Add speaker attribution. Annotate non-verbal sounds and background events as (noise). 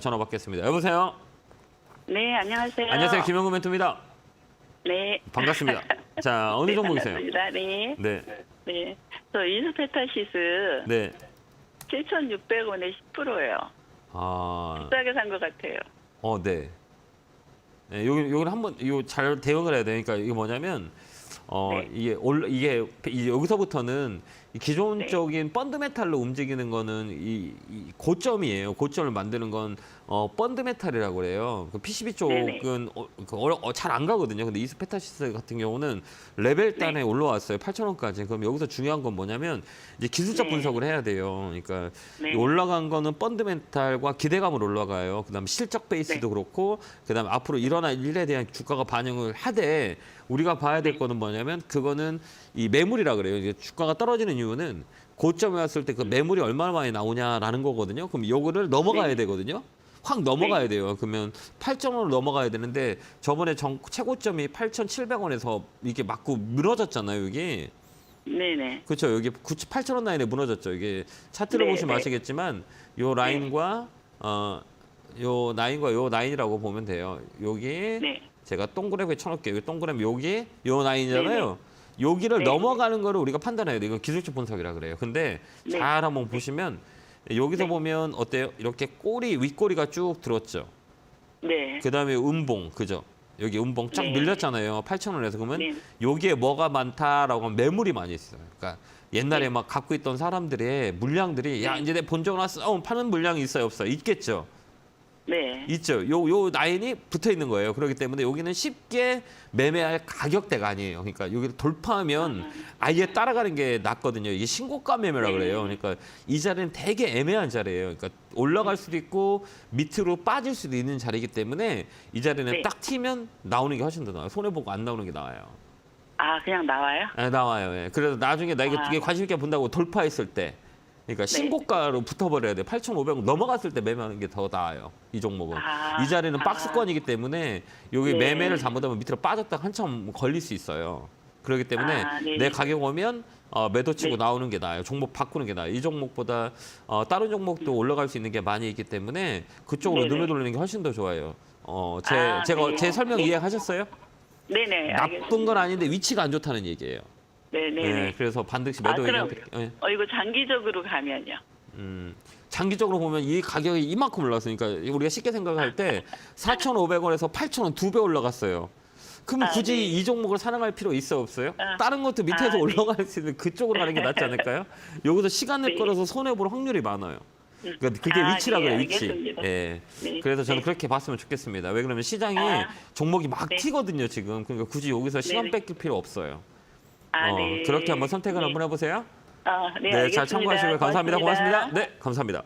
Speaker 1: 전화 받겠습니다. 여보세요.
Speaker 2: 네, 안녕하세요.
Speaker 1: 안녕하세요. 김영구 멘토입니다.
Speaker 2: 네.
Speaker 1: 반갑습니다. 자, (laughs) 어느
Speaker 2: 네,
Speaker 1: 종목이세요?
Speaker 2: 반갑습니다. 네.
Speaker 1: 네.
Speaker 2: 네. 저 이스페타시스
Speaker 1: 네.
Speaker 2: 7,600원에 10%예요.
Speaker 1: 아,
Speaker 2: 비싸게 산 것 같아요.
Speaker 1: 어, 네. 네, 여기 여기는 한번 이거 잘 대응을 해야 되니까 이게 뭐냐면 어
Speaker 2: 네.
Speaker 1: 이게 올 이게 이제 여기서부터는 이
Speaker 2: 네.
Speaker 1: 기존적인 펀드메탈로 움직이는 거는 이, 이 고점이에요. 고점을 만드는 건 어 펀드메탈이라고 그래요. 그 PCB
Speaker 2: 네네.
Speaker 1: 쪽은 어, 그 어, 잘 안 가거든요. 근데 이스페타시스 같은 경우는 레벨 단에
Speaker 2: 네.
Speaker 1: 올라왔어요. 8,000원까지. 그럼 여기서 중요한 건 뭐냐면 이제 기술적
Speaker 2: 네.
Speaker 1: 분석을 해야 돼요. 그러니까
Speaker 2: 네.
Speaker 1: 이 올라간 거는 펀드멘탈과 기대감으로 올라가요. 그다음에 실적 베이스도
Speaker 2: 네.
Speaker 1: 그렇고 그다음에 앞으로 일어날 일에 대한 주가가 반영을 하되 우리가 봐야 될
Speaker 2: 네.
Speaker 1: 거는 뭐냐 면 그거는 이 매물이라 그래요. 이게 주가가 떨어지는 이유는 고점에 왔을 때 그 매물이 얼마나 많이 나오냐라는 거거든요. 그럼 요거를 넘어가야
Speaker 2: 네.
Speaker 1: 되거든요. 확 넘어가야 돼요. 그러면 8,000원으로 넘어가야 되는데 저번에 정, 최고점이 8,700원에서 이게 맞고 무너졌잖아요, 이게.
Speaker 2: 네네.
Speaker 1: 그렇죠. 여기 8,000원 라인에 무너졌죠. 이게 차트를
Speaker 2: 네,
Speaker 1: 보시면
Speaker 2: 네.
Speaker 1: 아시겠지만 요 라인과 어, 요 라인과 요 라인이라고 보면 돼요. 여기
Speaker 2: 네.
Speaker 1: 제가 동그라미 쳐놓을게요. 요 동그라미 여기 요 라인이잖아요. 여기를
Speaker 2: 네,
Speaker 1: 넘어가는 거를 우리가 판단해야 돼요. 이건 기술적 분석이라 그래요. 근데
Speaker 2: 네.
Speaker 1: 잘 한번 보시면 여기서
Speaker 2: 네.
Speaker 1: 보면 어때요? 이렇게 꼬리 윗꼬리가 쭉 들었죠.
Speaker 2: 네.
Speaker 1: 그다음에 음봉 그죠? 여기 음봉 쫙
Speaker 2: 네.
Speaker 1: 밀렸잖아요. 8,000원에서 그러면
Speaker 2: 네.
Speaker 1: 여기에 뭐가 많다라고 하면 매물이 많이 있어요. 그러니까 옛날에
Speaker 2: 네.
Speaker 1: 막 갖고 있던 사람들의 물량들이 야
Speaker 2: 네.
Speaker 1: 이제 내 본적 왔어 어, 파는 물량이 있어요 없어요 있겠죠
Speaker 2: 네.
Speaker 1: 있죠 요 요 라인이 붙어 있는 거예요 그렇기 때문에 여기는 쉽게 매매할 가격대가 아니에요 그러니까 여기를 돌파하면 아예 따라가는 게 낫거든요 이게 신고가 매매라
Speaker 2: 네.
Speaker 1: 그래요 그러니까 이 자리는 되게 애매한 자리예요 그러니까 올라갈 수도 있고 밑으로 빠질 수도 있는 자리이기 때문에 이 자리는
Speaker 2: 네.
Speaker 1: 딱 튀면 나오는 게 훨씬 더 나아요 손해 보고 안 나오는 게 나아요.
Speaker 2: 아, 그냥 나와요?
Speaker 1: 네, 나와요. 예. 그래서 나중에 나 이거
Speaker 2: 아.
Speaker 1: 되게 관심 있게 본다고 돌파했을 때, 그러니까 신고가로 붙어버려야 돼. 8,500원 넘어갔을 때 매매하는 게 더 나아요. 이 종목은.
Speaker 2: 아.
Speaker 1: 이 자리는
Speaker 2: 아.
Speaker 1: 박스권이기 때문에 여기
Speaker 2: 네.
Speaker 1: 매매를 잘못하면 밑으로 빠졌다 한참 걸릴 수 있어요. 그렇기 때문에
Speaker 2: 아, 네네.
Speaker 1: 내 가격 오면 어, 매도 치고
Speaker 2: 네.
Speaker 1: 나오는 게 나아요. 종목 바꾸는 게 나아요. 이 종목보다 어, 다른 종목도 올라갈 수 있는 게 많이 있기 때문에 그쪽으로
Speaker 2: 네네.
Speaker 1: 눈을 돌리는 게 훨씬 더 좋아요. 어, 제
Speaker 2: 아,
Speaker 1: 제가
Speaker 2: 네.
Speaker 1: 제 설명
Speaker 2: 네.
Speaker 1: 이해하셨어요?
Speaker 2: 네네.
Speaker 1: 나쁜 건 아닌데 위치가 안 좋다는 얘기예요.
Speaker 2: 네네.
Speaker 1: 네, 그래서 반드시
Speaker 2: 아,
Speaker 1: 매도
Speaker 2: 그럼
Speaker 1: 얘기한테 예,
Speaker 2: 어, 이거 장기적으로 가면요?
Speaker 1: 음, 장기적으로 보면 이 가격이 이만큼 올랐으니까 우리가 쉽게 생각할 때 (laughs) 4,500원에서 8,000원 두 배 올라갔어요. 그럼
Speaker 2: 아,
Speaker 1: 굳이
Speaker 2: 네.
Speaker 1: 이 종목을 사랑할 필요 있어 없어요?
Speaker 2: 아.
Speaker 1: 다른 것도 밑에서
Speaker 2: 아, 네.
Speaker 1: 올라갈 수 있는 그쪽으로 가는 게 낫지 않을까요? (laughs) 여기서 시간을
Speaker 2: 네.
Speaker 1: 끌어서 손해 볼 확률이 많아요. 그러니까 그게
Speaker 2: 아,
Speaker 1: 위치라
Speaker 2: 네,
Speaker 1: 그래요, 위치.
Speaker 2: 알겠습니다.
Speaker 1: 예.
Speaker 2: 네.
Speaker 1: 그래서 저는
Speaker 2: 네.
Speaker 1: 그렇게 봤으면 좋겠습니다. 왜 그러면 시장이
Speaker 2: 아.
Speaker 1: 종목이 막
Speaker 2: 네.
Speaker 1: 튀거든요, 지금. 그러니까 굳이 여기서 시간
Speaker 2: 네 네.
Speaker 1: 뺏길 필요 없어요.
Speaker 2: 아,
Speaker 1: 어,
Speaker 2: 네.
Speaker 1: 그렇게 한번 선택을
Speaker 2: 네.
Speaker 1: 한번 해보세요.
Speaker 2: 아, 네,
Speaker 1: 네, 잘
Speaker 2: 알겠습니다.
Speaker 1: 참고하시고요. 감사합니다. 고맙습니다. 네, 감사합니다.